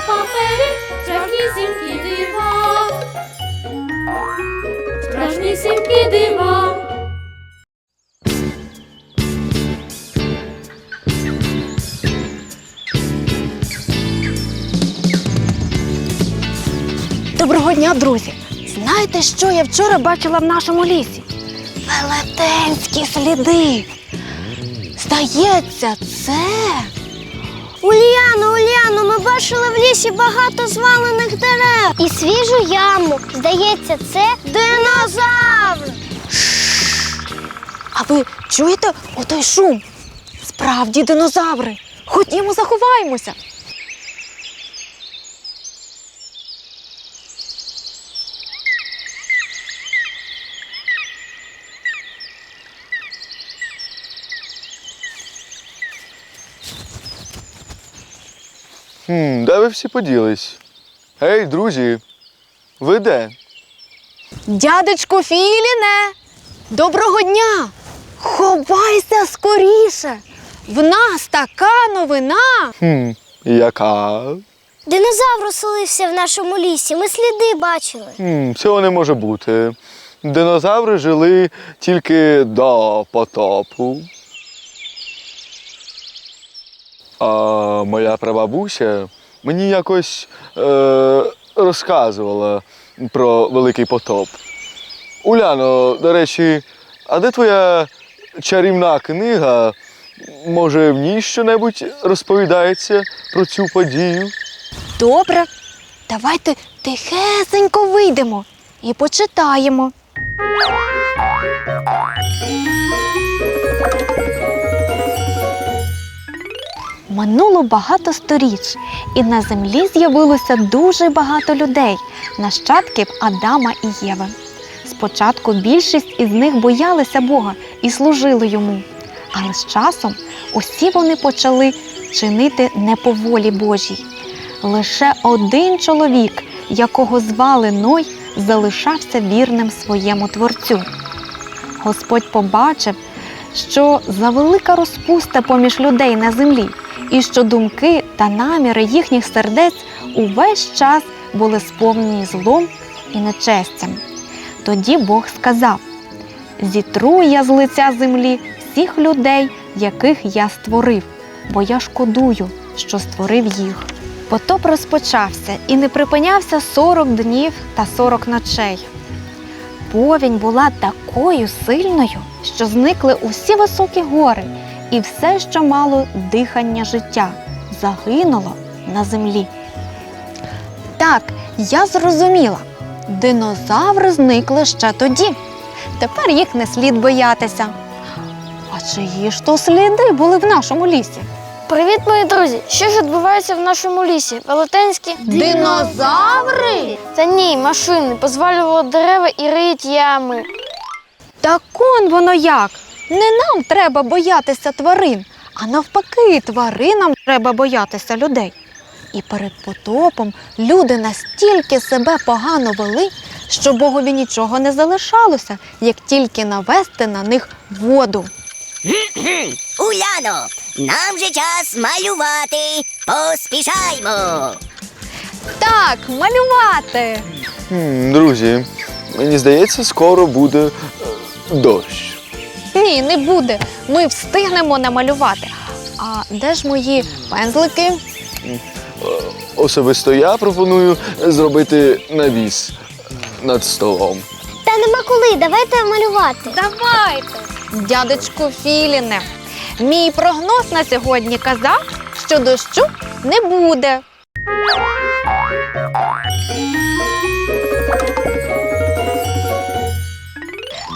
на папері страшнісінькі дива. Страшнісінькі дива. Доброго дня, друзі! Знаєте, що я вчора бачила в нашому лісі? Велетенські сліди. Здається, це. Уляно, Уліано, ми бачили в лісі багато звалених дерев. І свіжу яму. Здається, це динозавр. А ви чуєте отой шум? Справді динозаври. Ходімо, заховаємося. Де ви всі поділись? Гей, друзі, ви де? Дядечку Філіне, доброго дня! Ховайся скоріше! В нас така новина. Хм, яка? Динозавр оселився в нашому лісі. Ми сліди бачили. Хм, цього не може бути. Динозаври жили тільки до потопу. А моя прабабуся мені якось е, розказувала про великий потоп. Уляно, до речі, а де твоя чарівна книга? Може, в ній щонебудь розповідається про цю подію? Добре, давайте тихесенько вийдемо і почитаємо. Минуло багато сторіч, і на землі з'явилося дуже багато людей, нащадків Адама і Єви. Спочатку більшість із них боялися Бога і служили йому. Але з часом усі вони почали чинити не по волі Божій. Лише один чоловік, якого звали Ной, залишався вірним своєму творцю. Господь побачив, що завелика розпуста поміж людей на землі, і що думки та наміри їхніх сердець увесь час були сповнені злом і нечестям. Тоді Бог сказав: Зітру я з лиця землі всіх людей, яких я створив, бо я шкодую, що створив їх. Потоп розпочався і не припинявся 40 днів та 40 ночей. Повінь була такою сильною, що зникли усі високі гори, і все, що мало дихання життя, загинуло на землі. Так, я зрозуміла. Динозаври зникли ще тоді. Тепер їх не слід боятися. А чиї ж то сліди були в нашому лісі? Привіт, мої друзі! Що ж відбувається в нашому лісі? Велетенські Динозаври? Та ні, машини позвалювали дерева і риють ями. Так он воно як. Не нам треба боятися тварин, а навпаки, тваринам треба боятися людей. І перед потопом люди настільки себе погано вели, що Богові нічого не залишалося, як тільки навести на них воду. Уляно, нам же час малювати. Поспішаймо. Так, малювати. Друзі, мені здається, скоро буде е, дощ. Ні, не буде. Ми встигнемо намалювати. А де ж мої пензлики? Особисто я пропоную зробити навіс над столом. Та нема коли, давайте малювати. Давайте. Дядечку Філіне, мій прогноз на сьогодні казав, що дощу не буде.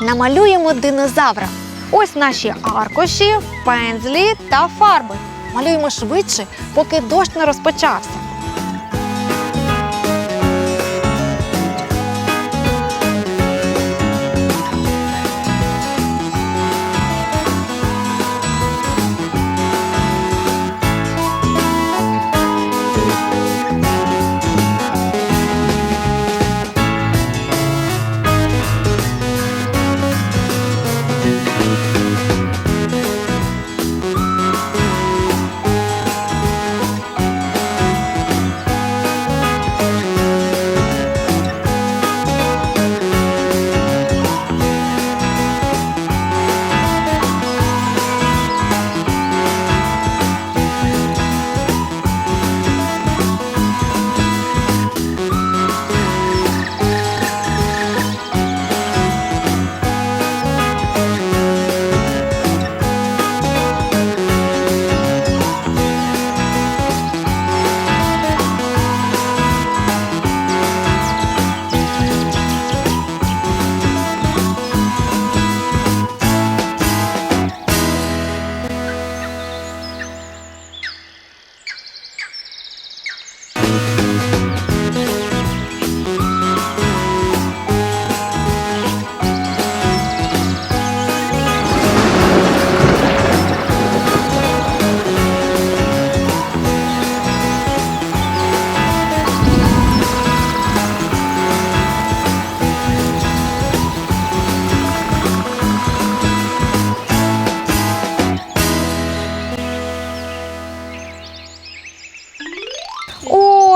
Намалюємо динозавра. Ось наші аркуші, пензлі та фарби. Малюємо швидше, поки дощ не розпочався.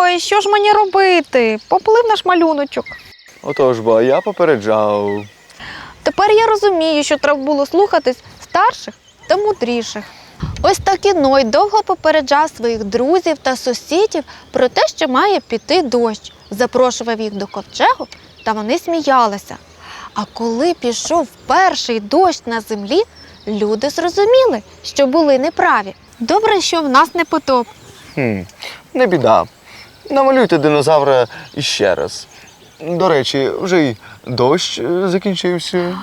Ой, що ж мені робити? Поплив наш малюночок. Отож бо, я попереджав. Тепер я розумію, що треба було слухатись старших та мудріших. Ось так і Ной довго попереджав своїх друзів та сусідів про те, що має піти дощ, запрошував їх до ковчегу, та вони сміялися. А коли пішов перший дощ на землі, люди зрозуміли, що були неправі. Добре, що в нас не потоп. Хм, не біда. Намалюйте динозавра іще раз. До речі, вже й дощ е, закінчився.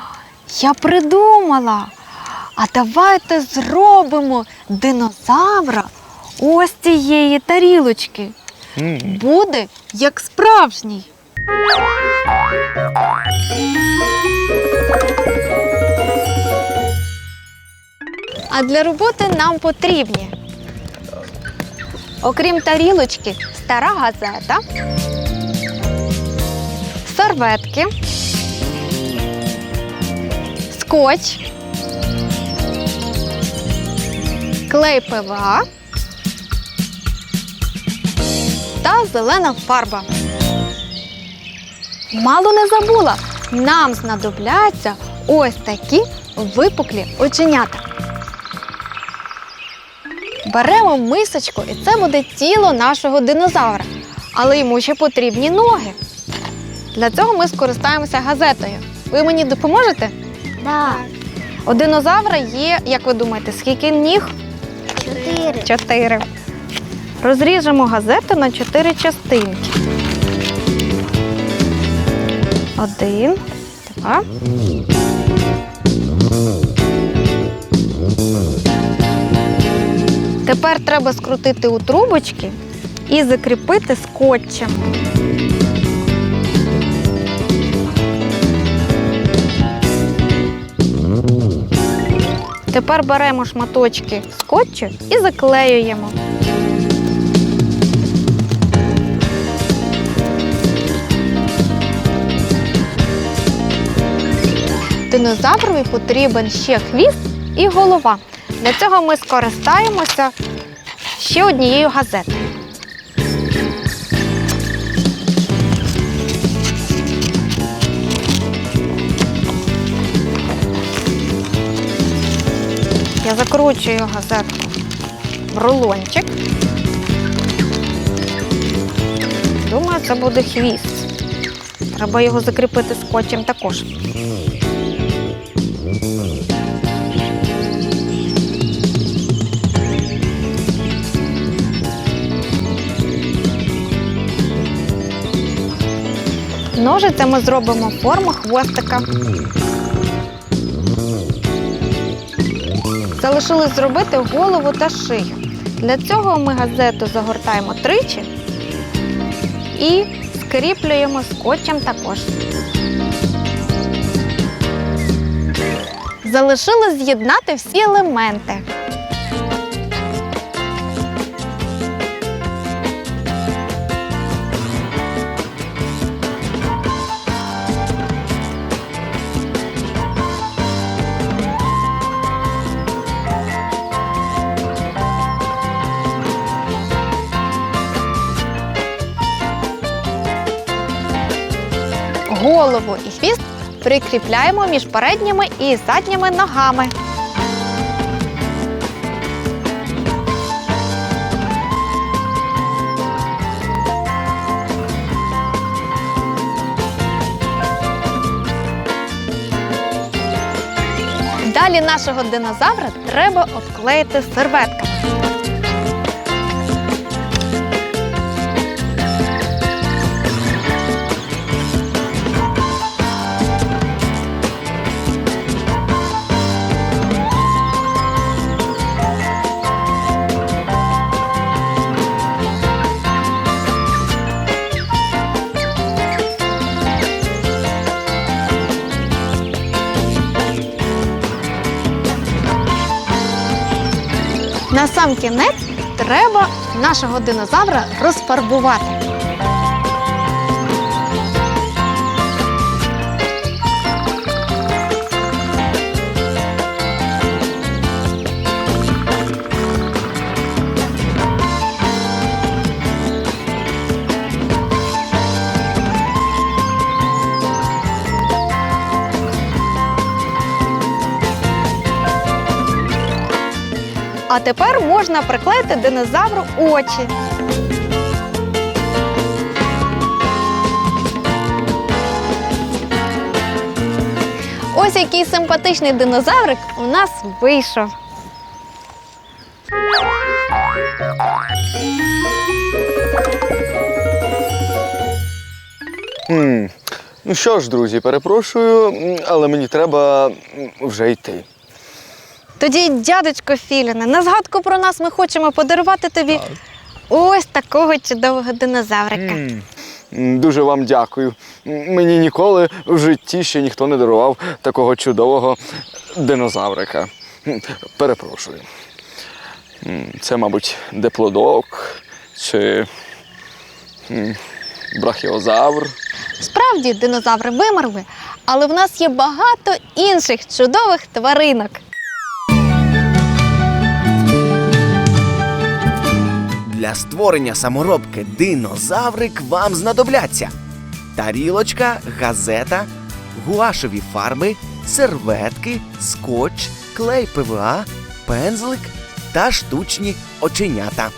Я придумала. А давайте зробимо динозавра ось цієї тарілочки. Буде як справжній. А для роботи нам потрібні, окрім тарілочки, стара газета, серветки, скотч, клей ПВА та зелена фарба. Мало не забула, нам знадобляться ось такі випуклі оченята. Беремо мисочку, і це буде тіло нашого динозавра, але йому ще потрібні ноги. Для цього ми скористаємося газетою. Ви мені допоможете? Да. У динозавра є, як ви думаєте, скільки ніг? Чотири. Чотири. Розріжемо газету на чотири частинки. Один, два. Тепер треба скрутити у трубочки і закріпити скотчем. Тепер беремо шматочки скотчу і заклеюємо. Динозаврові потрібен ще хвіст і голова. Для цього ми скористаємося ще однією газетою. Я закручую газетку в рулончик. Думаю, це буде хвіст. Треба його закріпити скотчем також. Ножицями зробимо форму хвостика. Залишилось зробити голову та шию. Для цього ми газету загортаємо тричі і скріплюємо скотчем також. Залишилось з'єднати всі елементи. Голову і хвіст прикріпляємо між передніми і задніми ногами. Далі нашого динозавра треба обклеїти серветками. Сам кінець треба нашого динозавра розфарбувати. А тепер можна приклеїти динозавру очі. Ось який симпатичний динозаврик у нас вийшов. Ну що ж, друзі, перепрошую, але мені треба вже йти. Тоді, дядечко Філіне, на згадку про нас ми хочемо подарувати тобі ось такого чудового динозаврика. М, Дуже вам дякую. Мені ніколи в житті ще ніхто не дарував такого чудового динозаврика. М, Перепрошую. М, Це, мабуть, диплодок чи м, брахіозавр. Справді, динозаври вимерли, але в нас є багато інших чудових тваринок. Для створення саморобки динозаврик вам знадобляться тарілочка, газета, гуашеві фарби, серветки, скотч, клей ПВА, пензлик та штучні оченята.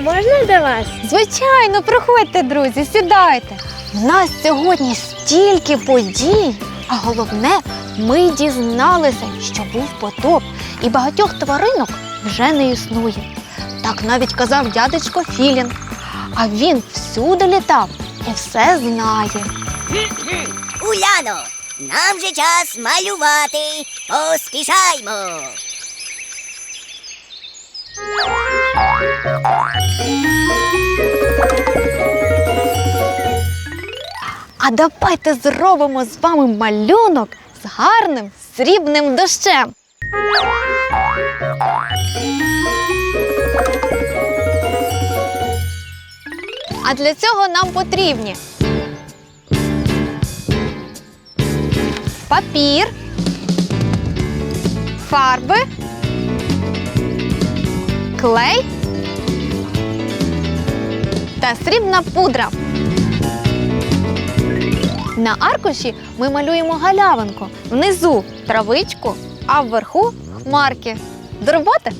А можна до вас? Звичайно, приходьте, друзі, сідайте. У нас сьогодні стільки подій, а головне, ми дізналися, що був потоп, і багатьох тваринок вже не існує. Так навіть казав дядечко Філін. А він всюди літав і все знає. Уляно, нам же час малювати. Поспішаймо. А давайте зробимо з вами малюнок з гарним срібним дощем. А для цього нам потрібні папір, фарби, клей та срібна пудра. На аркуші ми малюємо галявинку, внизу травичку, а вверху хмарки. До роботи?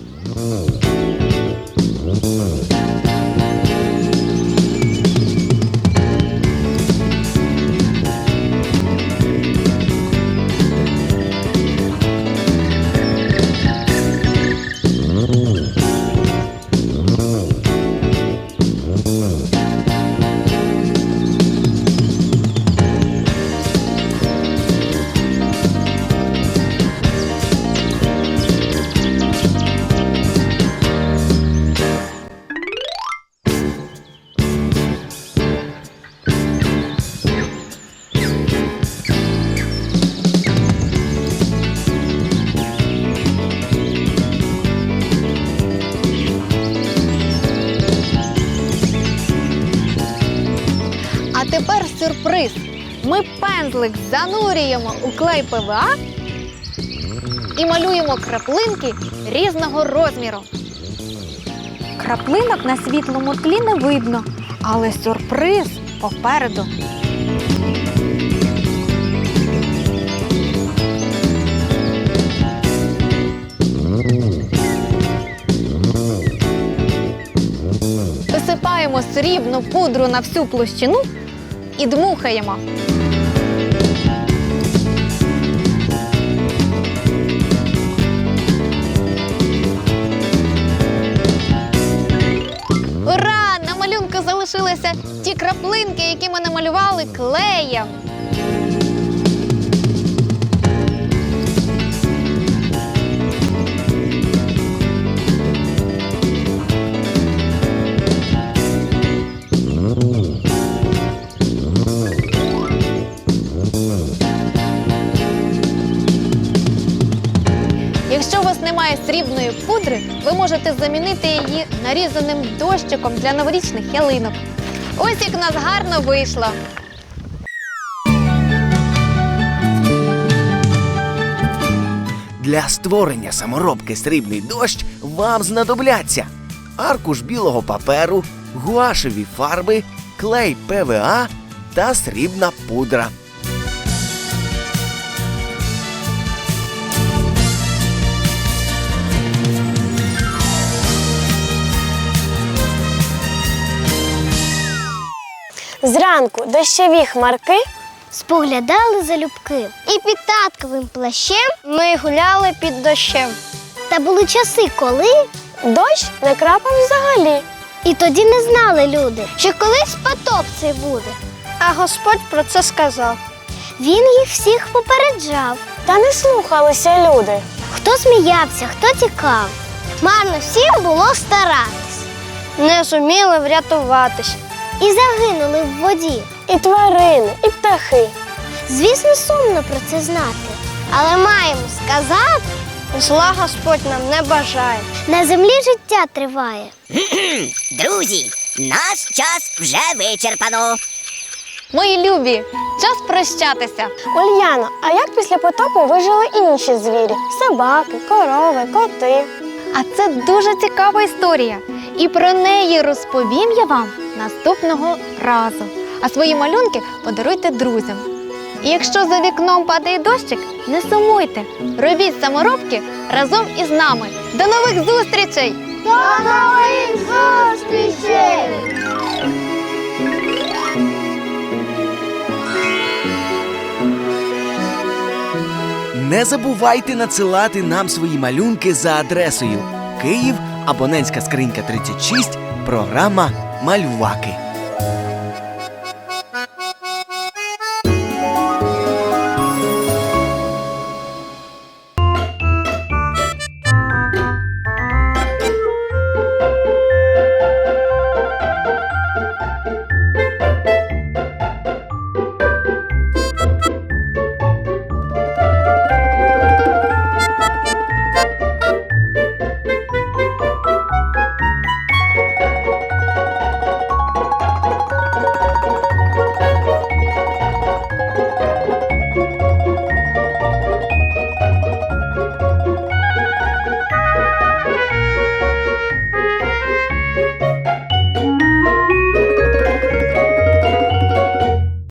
Пензлик занурюємо у клей ПВА і малюємо краплинки різного розміру. Краплинок на світлому тлі не видно, але сюрприз попереду. Висипаємо срібну пудру на всю площину і дмухаємо. Залишилися ті краплинки, які ми намалювали клеєм. Пудри, ви можете замінити її нарізаним дощиком для новорічних ялинок. Ось як у нас гарно вийшло. Для створення саморобки срібний дощ вам знадобляться аркуш білого паперу, гуашеві фарби, клей ПВА та срібна пудра. Зранку дощові хмарки споглядали залюбки. І під татковим плащем ми гуляли під дощем. Та були часи, коли дощ не крапав взагалі. І тоді не знали люди, що колись потоп цей буде. А Господь про це сказав. Він їх всіх попереджав. Та не слухалися люди. Хто сміявся, хто тікав. Марно всім було старатись. Не зуміли врятуватись. І загинули в воді. І тварини, і птахи. Звісно, сумно про це знати. Але маємо сказати, зла Господь нам не бажає. На землі життя триває. Друзі, наш час вже вичерпано. Мої любі, час прощатися. Ульяно, а як після потопу вижили інші звірі? Собаки, корови, коти. А це дуже цікава історія. І про неї розповім я вам наступного разу. А свої малюнки подаруйте друзям. І якщо за вікном падає дощик, не сумуйте. Робіть саморобки разом із нами. До нових зустрічей! До нових зустрічей! Не забувайте надсилати нам свої малюнки за адресою Київ, абонентська скринька 36, програма Малюваки.